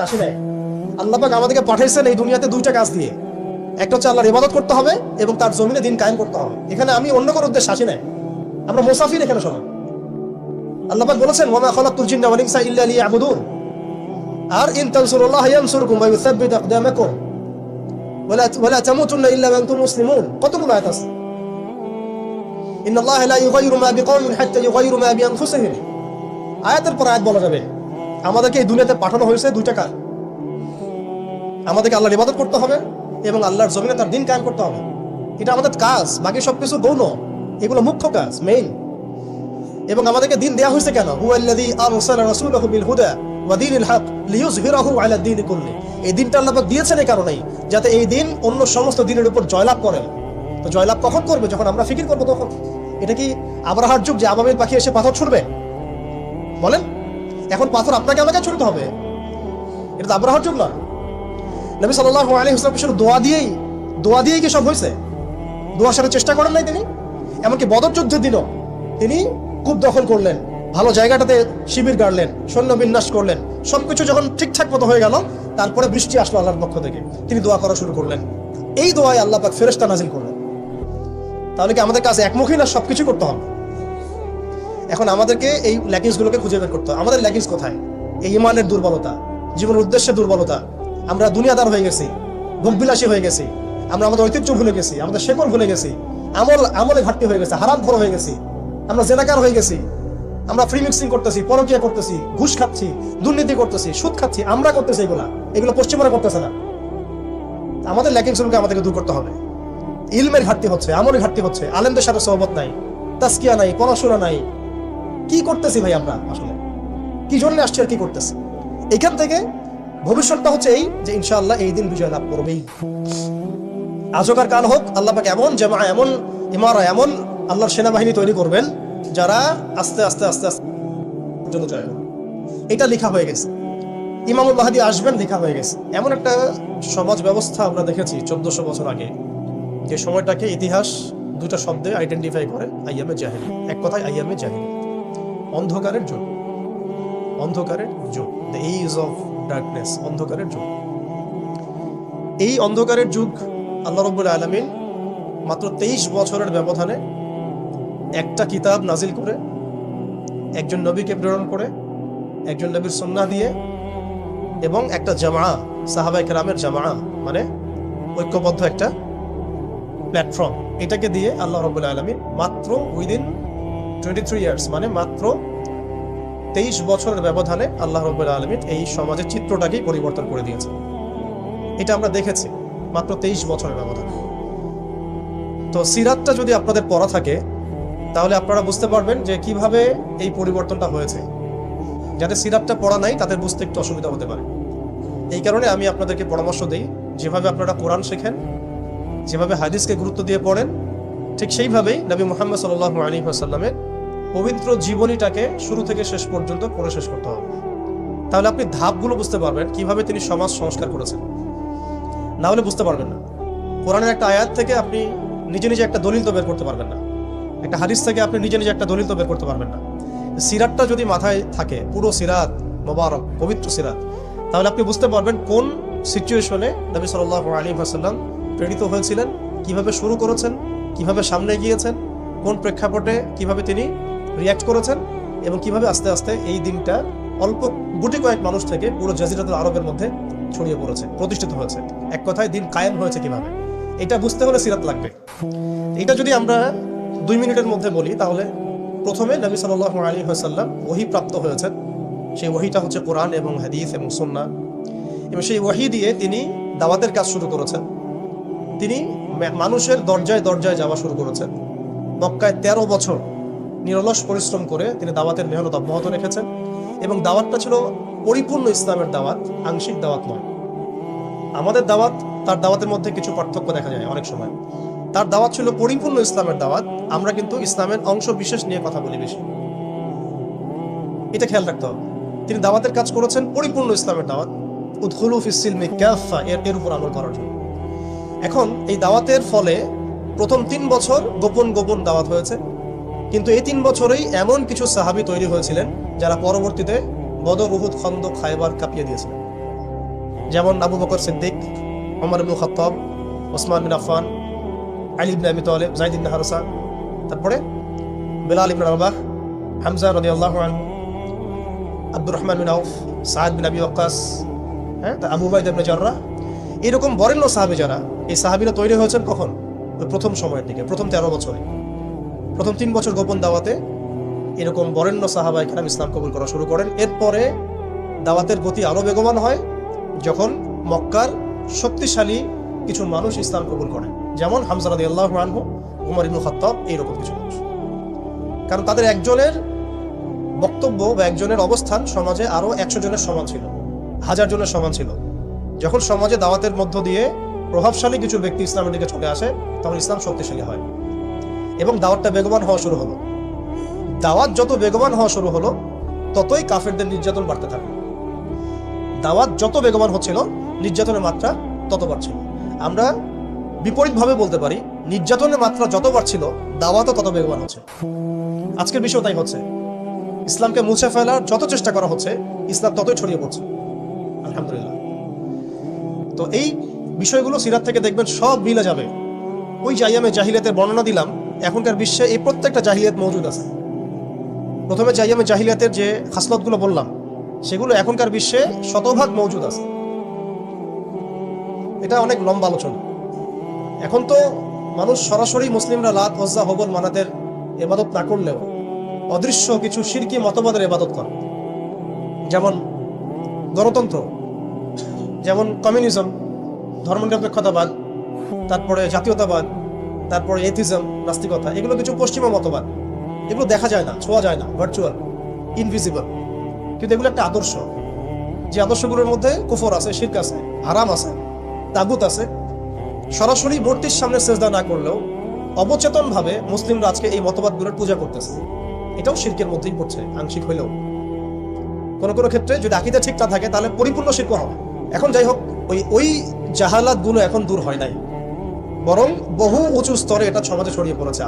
আসি নাই। আল্লাহ পাক আমাদেরকে পাঠাইছেন এই দুনিয়াতে দুইটা কাজ দিয়ে। একটা হচ্ছে আল্লাহর ইবাদত করতে হবে এবং তার জমিনে দিন কায়েম করতে হবে। এখানে আমি অন্য কোনো আসি নাই। আমরা এখানে সবাই। আল্লাহ পাক বলেছেন জিন্না ওয়াল ইনসা ইল্লা লিয়াবুদুন। আর, ইন তানসুরুল্লাহ ইয়ানসুরকুম ওয়া ইউসাব্বিত আকদামাকুম। তামুতুন্না ইল্লা ওয়া আনতুম মুসলিমুন। কতগুলো আয়াত আছে? লা ইউগাইরু মা বিকওমিন হাত্তা ইউগাইরু মা বিআনফুসিহিম। আয়াতের পর আয়াত বলা যাবে। আমাদেরকে এই দুনিয়াতে পাঠানো হয়েছে দুইটা কাজ আমাদেরকে আল্লাহর ইবাদত করতে হবে এবং আল্লাহর জমিনে তার দিন কায়েম করতে হবে। এটা আমাদের কাজ, বাকি সবকিছু গৌণ। এগুলো মুখ্য কাজ মেইন এবং আমাদেরকে দিন দেয়া হয়েছে কেন? হুয়াল্লাযী আরসালা রাসূলাহু বিল হুদা ওয়া দীনিল হক লিইয়ুযহিরাহু আলা কুল্লি। এই দিনটা আল্লাহ পাক দিয়েছেন এই কারণেই, যাতে এই দিন অন্য সমস্ত দিনের উপর জয়লাভ করেন। তো জয়লাভ কখন করবে? যখন আমরা ফিকির করব তখন। এটা কি আবরাহার যুগ যে আবাবিল পাখি এসে পাথর ছুড়বে? বলেন। এখন পাথর আপনাকে আমাকে ছুটতে হবে। এটা তো আবরাহার না নবী সাল্লাল্লাহু আলাইহি ওয়াসাল্লাম শুধু দোয়া দিয়েই দোয়া দিয়েই কি সব হয়েছে? দোয়া সাথে চেষ্টা করেন নাই তিনি? এমনকি বদর যুদ্ধের দিনও তিনি কূপ দখল করলেন, ভালো জায়গাটাতে শিবির গাড়লেন, সৈন্য বিন্যাস করলেন, সবকিছু যখন ঠিকঠাক মতো হয়ে গেল, তারপরে বৃষ্টি আসলো আল্লাহর পক্ষ থেকে। তিনি দোয়া করা শুরু করলেন। এই দোয়ায় আল্লাহ পাক ফেরেশতা নাজিল করলেন। তাহলে কি আমাদের কাছে একমুখী না সবকিছু করতে হবে? এখন আমাদেরকে এই ল্যাকিংসগুলোকে খুঁজে বের করতে আমাদের ল্যাকিংস কোথায়? এই ইমানের দুর্বলতা, জীবনের উদ্দেশ্যের দুর্বলতা। আমরা দুনিয়াদার হয়ে গেছি, ভোগবিলাসী হয়ে গেছি। আমরা আমাদের ঐতিহ্য ভুলে গেছি, আমাদের শেকড় ভুলে গেছি। আমল, আমলে ঘাটতি হয়ে গেছে, হারাম খোর হয়ে গেছি। আমরা জেনাকার হয়ে গেছি। আমরা ফ্রি মিক্সিং করতেছি, পরকিয়া করতেছি, ঘুষ খাচ্ছি, দুর্নীতি করতেছি, সুদ খাচ্ছি, আমরা করতেছি এগুলা। এগুলো পশ্চিমরা করতেছে না। আমাদের ল্যাকিংসগুলোকে আমাদেরকে দূর করতে হবে। ইলমের ঘাটতি হচ্ছে, আমলের ঘাটতি হচ্ছে, আলেমদের সাথে সহবত নাই তাস্কিয়া নাই, পড়াশোনা নাই কি করতেছি ভাই আমরা আসলে? কি জন্য আসছি আর কি করতেছি? এখান থেকে ভবিষ্যৎটা হচ্ছে এই যে ইনশাআল্লাহ এই দিন বিজয় লাভ করবেই। আজকার কাল হোক, আল্লাহ এমন জামা, এমন ইমারা এমন আল্লাহর সেনাবাহিনী তৈরি করবেন যারা আস্তে আস্তে আস্তে আস্তে এটা লেখা হয়ে গেছে। ইমামুল মাহাদি আসবেন, লেখা হয়ে গেছে। এমন একটা সমাজ ব্যবস্থা আমরা দেখেছি চোদ্দশো বছর আগে। যে সময়টাকে ইতিহাস দুটা শব্দে আইডেন্টিফাই করে, আইয়ামে জাহিল। এক কথায় আইয়ামে জাহিল। অন্ধকারের যুগ অন্ধকারের যুগ দ্য এইজ অফ ডার্কনেস অন্ধকারের যুগ এই অন্ধকারের যুগ আল্লাহ রব্বুল আলমিন মাত্র তেইশ বছরের ব্যবধানে একটা কিতাব নাজিল করে, একজন নবীকে প্রেরণ করে, একজন নবীর সন্না দিয়ে এবং একটা জামা সাহাবাই কেরামের জামা মানে ঐক্যবদ্ধ একটা প্ল্যাটফর্ম। এটাকে দিয়ে আল্লাহ রব্বুল আলমী মাত্র উইদিন টোয়েন্টি থ্রি ইয়ার্স মানে মাত্র তেইশ বছরের ব্যবধানে আল্লাহ রব্বুল আলমীর এই সমাজের চিত্রটাকেই পরিবর্তন করে দিয়েছে এটা আমরা দেখেছি, মাত্র তেইশ বছরের ব্যবধানে। তো সিরাতটা যদি আপনাদের পড়া থাকে, তাহলে আপনারা বুঝতে পারবেন যে কীভাবে এই পরিবর্তনটা হয়েছে। যাদের সিরাতটা পড়া নাই, তাদের বুঝতে একটু অসুবিধা হতে পারে। এই কারণে আমি আপনাদেরকে পরামর্শ দিই, যেভাবে আপনারা কোরআন শেখেন, যেভাবে হাদিসকে গুরুত্ব দিয়ে পড়েন, ঠিক সেইভাবেই নবী মোহাম্মদ সাল্লাহ আলী আসাল্লামের পবিত্র জীবনীটাকে শুরু থেকে শেষ পর্যন্ত পড়ে শেষ করতে হবে। তাহলে আপনি ধাপগুলো বুঝতে পারবেন কীভাবে তিনি সমাজ সংস্কার করেছেন। না হলে বুঝতে পারবেন না। কোরআনের একটা আয়াত থেকে আপনি নিজে নিজে একটা দলিল তো বের করতে পারবেন না। একটা হাদিস থেকে আপনি নিজে নিজে একটা দলিল তো বের করতে পারবেন না। সিরাতটা যদি মাথায় থাকে, পুরো সিরাত, মোবারক, পবিত্র সিরাত, তাহলে আপনি বুঝতে পারবেন কোন সিচুয়েশনে নবী সাল্লাহ আলী আসাল্লাম প্রেরিত হয়েছিলেন, কীভাবে শুরু করেছেন, কীভাবে সামনে গিয়েছেন কোন প্রেক্ষাপটে কীভাবে তিনি রিয়াক্ট করেছেন এবং কীভাবে আস্তে আস্তে এই দিনটা অল্প গুটি কয়েক মানুষ থেকে পুরো জাজিরাতুল আরবের মধ্যে ছড়িয়ে পড়েছে, প্রতিষ্ঠিত হয়েছে। এক কথায় দিন কায়েম হয়েছে কীভাবে? এটা বুঝতে হলে সিরাত লাগবে। এটা যদি আমরা দুই মিনিটের মধ্যে বলি, তাহলে প্রথমে নবী সাল্লাহ আলী হাসাল্লাম ওহি প্রাপ্ত হয়েছেন। সেই ওহিটা হচ্ছে কোরআন এবং হাদিস এবং সন্না এবং সেই ওহি দিয়ে তিনি দাওয়াতের কাজ শুরু করেছেন। তিনি মানুষের দরজায় দরজায় যাওয়া শুরু করেছেন। মক্কায় তেরো বছর নিরলস পরিশ্রম করে তিনি দাওয়াতের মেহনত অব্যাহত রেখেছেন এবং দাওয়াতটা ছিল পরিপূর্ণ ইসলামের দাওয়াত, আংশিক দাওয়াত নয় আমাদের দাওয়াত, তার দাওয়াতের মধ্যে কিছু পার্থক্য দেখা যায় অনেক সময়। তার দাওয়াত ছিল পরিপূর্ণ ইসলামের দাওয়াত, আমরা কিন্তু ইসলামের অংশ বিশেষ নিয়ে কথা বলি বেশি। এটা খেয়াল রাখতে হবে। তিনি দাওয়াতের কাজ করেছেন পরিপূর্ণ ইসলামের দাওয়াত উদ্হুলু ফিসিলমে ক্যাফা এর এর উপর আমল করার জন্য। এখন এই দাওয়াতের ফলে প্রথম তিন বছর গোপন গোপন দাওয়াত হয়েছে। কিন্তু এই তিন বছরেই এমন কিছু সাহাবি তৈরি হয়েছিলেন যারা পরবর্তীতে বদর উহুদ খন্দ খাইবার কাঁপিয়ে দিয়েছিলেন। যেমন আবু বকর সিদ্দিক, ওমর ইবনুল খত্তাব, ওসমান বিন আফফান, আলী ইবনে আবি তালেব হারসা, তারপরে বেলাল ইবনে রবাহ হামজা রাদিয়াল্লাহু আনহু আব্দুর রহমান বিন আউফ সাদ বিন আবি ওয়াক্কাস হ্যাঁ আবু বাইদ ইবনে জাররাহ। এরকম বরেণ্য সাহাবী যারা, এই সাহাবিরা তৈরি হয়েছেন কখন? ওই প্রথম সময়ের দিকে, প্রথম তেরো বছরে। প্রথম তিন বছর গোপন দাওয়াতে এরকম বরেণ্য সাহাবা ইকরাম ইসলাম কবুল করা শুরু করেন। এরপরে দাওয়াতের গতি আরও বেগবান হয় যখন মক্কার শক্তিশালী কিছু মানুষ ইসলাম কবুল করেন। যেমন হামজারাদি আল্লাহ আনহু, উমর ইবনুল খাত্তাব, এইরকম কিছু মানুষ। কারণ তাদের একজনের বক্তব্য বা একজনের অবস্থান সমাজে আরও একশো জনের সমান ছিল, হাজার জনের সমান ছিল। যখন সমাজে দাওয়াতের মধ্য দিয়ে প্রভাবশালী কিছু ব্যক্তি ইসলামের দিকে চলে আসে, তখন ইসলাম শক্তিশালী হয়। এবং দাওয়াতটা বেগবান হওয়া শুরু হলো। দাওয়াত যত বেগবান হওয়া শুরু হলো, ততই কাফেরদের নির্যাতন বাড়তে থাকে দাওয়াত যত বেগবান হচ্ছিল, নির্যাতনের মাত্রা তত বাড়ছিল। আমরা বিপরীতভাবে বলতে পারি, নির্যাতনের মাত্রা যত বাড়ছিল, দাওয়াতও তত বেগবান হচ্ছে। আজকের বিষয় তাই হচ্ছে। ইসলামকে মুছে ফেলার যত চেষ্টা করা হচ্ছে, ইসলাম ততই ছড়িয়ে পড়ছে। আলহামদুলিল্লাহ। তো এই বিষয়গুলো সিরাত থেকে দেখবেন সব মিলে যাবে। ওই যে আইয়ামে জাহিলিয়াতের বর্ণনা দিলাম এখনকার বিশ্বে এই প্রত্যেকটা জাহিলিয়াত মজুদ আছে। প্রথমে যে আইয়ামে জাহিলিয়াতের যে খাসলতগুলো বললাম, সেগুলো এখনকার বিশ্বে শতভাগ মজুদ আছে। এটা অনেক লম্বা আলোচনা। এখন তো মানুষ সরাসরি মুসলিমরা লাত হজ্জা হবল, মানাতের এবাদত না করলেও অদৃশ্য কিছু শিরকি মতবাদের এবাদত করে। যেমন গণতন্ত্র, যেমন কমিউনিজম, ধর্মনিরপেক্ষতাবাদ, তারপরে জাতীয়তাবাদ তারপরে এথিজম নাস্তিকতা, এগুলো কিছু পশ্চিমা মতবাদ। এগুলো দেখা যায় না, ছোঁয়া যায় না ভার্চুয়াল ইনভিজিবল কিন্তু এগুলো একটা আদর্শ। যে আদর্শগুলোর মধ্যে কুফর আছে, শির্ক আছে, হারাম আছে, তাগুত আছে। সরাসরি মূর্তির সামনে সেজদা না করলেও অবচেতনভাবে মুসলিমরা আজকে এই মতবাদগুলোর পূজা করতেছে। এটাও শির্কের মধ্যেই পড়ছে, আংশিক হইলেও। কোনো কোনো ক্ষেত্রে যদি আকিদা ঠিক না থাকে, তাহলে পরিপূর্ণ শিল্প হবে। এখন যাই হোক, ওই ওই জাহালাতগুলো এখন দূর হয় নাই। বরং বহু উঁচু স্তরে এটা সমাজে ছড়িয়ে পড়েছে।